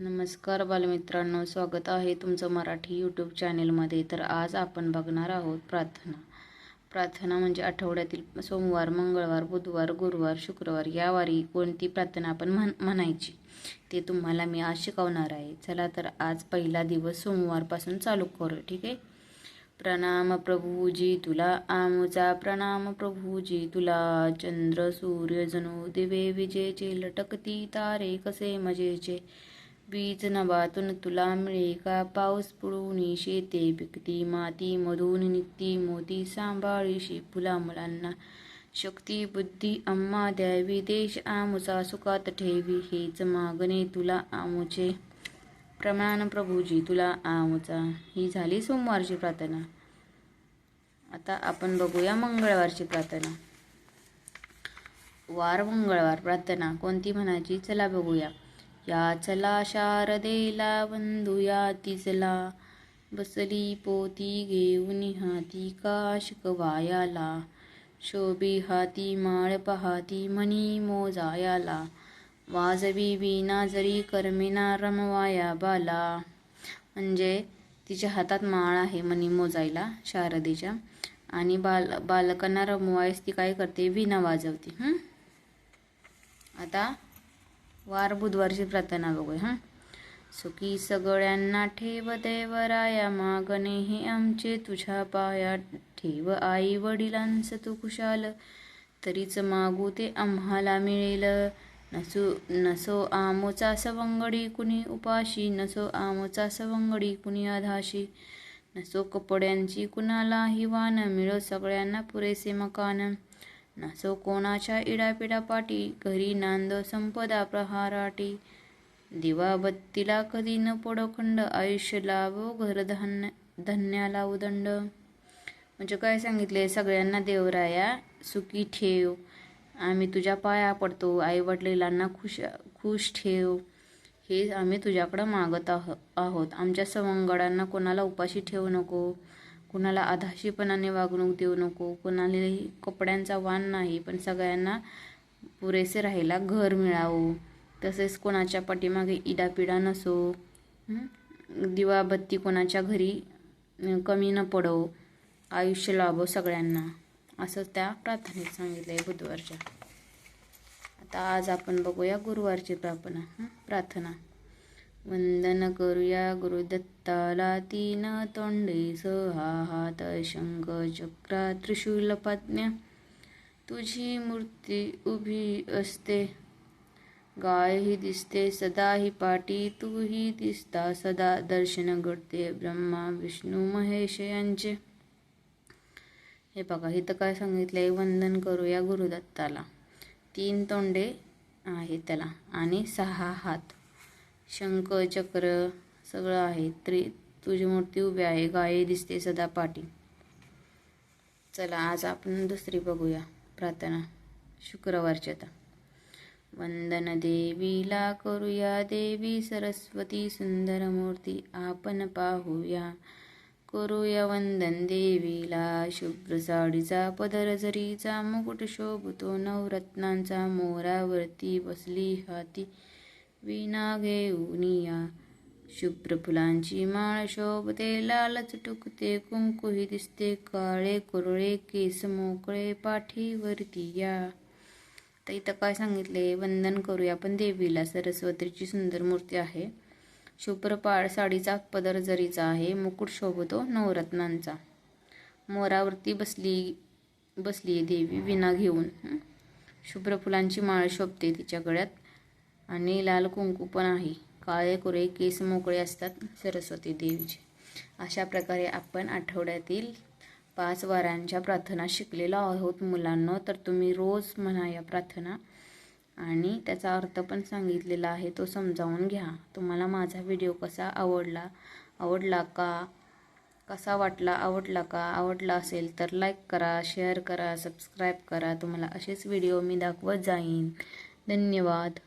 नमस्कार बालमित्रांनो स्वागत आहे तुमचं मराठी यूट्यूब चॅनेलमध्ये तर आज आपण बघणार आहोत प्रार्थना. प्रार्थना म्हणजे आठवड्यातील सोमवार मंगळवार बुधवार गुरुवार शुक्रवार या वारी कोणती प्रार्थना आपण म्हण म्हणायची ते तुम्हाला मी आज शिकवणार आहे. चला तर आज पहिला दिवस सोमवारपासून चालू करू ठीक आहे? प्रणाम प्रभूजी तुला आमचा प्रणाम प्रभूजी तुला. चंद्र सूर्य जणू दिवे विजेचे लटकती तारे कसे मजेचे. बीज नभातून तुला मिळे का? पाऊस पुळून शेते पिकती माती मधून निघती मोती सांभाळीशी फुला मुलांना. शक्ती बुद्धी अम्मा द्यावी देश आमुचा सुखात ठेवी हेच मागणे तुला आमुचे. प्रमाण प्रभूजी तुला आमुचा. ही झाली सोमवारची प्रार्थना. आता आपण बघूया मंगळवारची प्रार्थना. वार मंगळवार प्रार्थना. कोणती म्हणायची? चला बघूया. या चला शारदेला वंदुया तिचला बसली पोती घेऊन हाती काश कवायाला शोभी हाती माळ पहाती मनी मोजायाला. वाजवी विना जरी कर्मिना रमवाया बाला. म्हणजे तिच्या हातात माळ आहे मनी मोजायला शारदेच्या. आणि बाल बालकांना रमवायस ती काय करते? विना वाजवते. आता वार बुधवारची प्रार्थना बघूया हां? सुखी सगळ्यांना ठेव देवराया मागणे हे आमचे तुझ्या पाया ठेव आई वडिलांचं तू खुशाल. तरीच मागू ते आम्हाला मिळेल. नसो नसो आमोचा सवंगडी कुणी उपाशी नसो आमोचा सवंगडी कुणी आधाशी. नसो कपड्यांची कुणालाही वान मिळो सगळ्यांना पुरेसे मकान. नसो कोणाच्या इडापिडा पाटी घरी नांद संपदा प्रहाराटी. दिवाबत्तीला कधी न पडो खंड आयुष्य लाभो घर धान्य धन्याला उदंड. म्हणजे काय सांगितले सगळ्यांना देवराया सुखी ठेव. आम्ही तुझ्या पाया पडतो आई वडिलांना खुश खुश ठेव. हे आम्ही तुझ्याकडं मागत आह आहोत. आमच्या सवंगडांना कोणाला उपाशी ठेवू नको. कुणाला आधाशीपणाने वागणूक देऊ नको कुणालाही कपड्यांचा वाण नाही पण सगळ्यांना पुरेसे राहायला घर मिळावं. तसेच कोणाच्या पाठीमागे इडापिडा नसो दिवाबत्ती कोणाच्या घरी कमी न पडो. आयुष्य लाभो सगळ्यांना असं त्या प्रार्थनेत सांगितलं आहे बुधवारच्या. आता आज आपण बघूया गुरुवारची प्रार्थना प्रार्थना. वंदन करूया गुरुदत्ताला तीन तोंडे सहा हात शंख चक्रा त्रिशूल पात्म्या तुझी मूर्ती उभी असते गायही दिसते सदा ही पाटी तूही दिसता सदा दर्शन घडते ब्रह्मा विष्णू महेश यांचे। हे बघा इथं काय सांगितलंय? वंदन करूया गुरुदत्ताला. तीन तोंडे आहेत त्याला आणि सहा हात. शंख चक्र सगळं आहे. त्रि तुझी मूर्ती उभी आहे. गाये दिसते सदा पाठी. चला आज आपण दुसरी बघूया. प्रार्थना. शुक्रवारची आता. वंदन देवीला करूया देवी सरस्वती सुंदर मूर्ती आपण पाहूया. करूया वंदन देवीला शुभ्र साडीचा पदर जरीचा मुकुट शोभतो. नवरत्नांचा मोरावरती बसली हाती. विना घेऊनिया शुभ्र फुलांची माळ शोभते लाल चुटुकते कुंकुही दिसते काळे कुरळे केस मोकळे पाठीवरती या। तर इथं काय सांगितले? वंदन करूया. आपण देवीला सरस्वतीची सुंदर मूर्ती आहे. शुभ्र पाळ साडीचा पदर जरीचा आहे मुकुट शोभतो नवरत्नांचा. मोरावरती बसली बसली आहे देवी विना घेऊन. शुभ्र फुलांची माळ शोभते तिच्या गळ्यात. आणि लाल कुंकू पण आहे. काळे कुरे केस मोकळे असतात सरस्वती देवीचे. अशा प्रकारे आपण आठवड्यातील पाच वारांच्या प्रार्थना शिकलेलो आहोत मुलांना. तर तुम्ही रोज म्हणा या प्रार्थना. आणि त्याचा अर्थ पण सांगितलेला आहे तो समजावून घ्या. तुम्हाला माझा व्हिडिओ कसा आवडला आवडला का कसा वाटला आवडला का आवडला असेल तर लाईक करा शेअर करा सबस्क्राईब करा. तुम्हाला असेच व्हिडिओ मी दाखवत जाईन. धन्यवाद.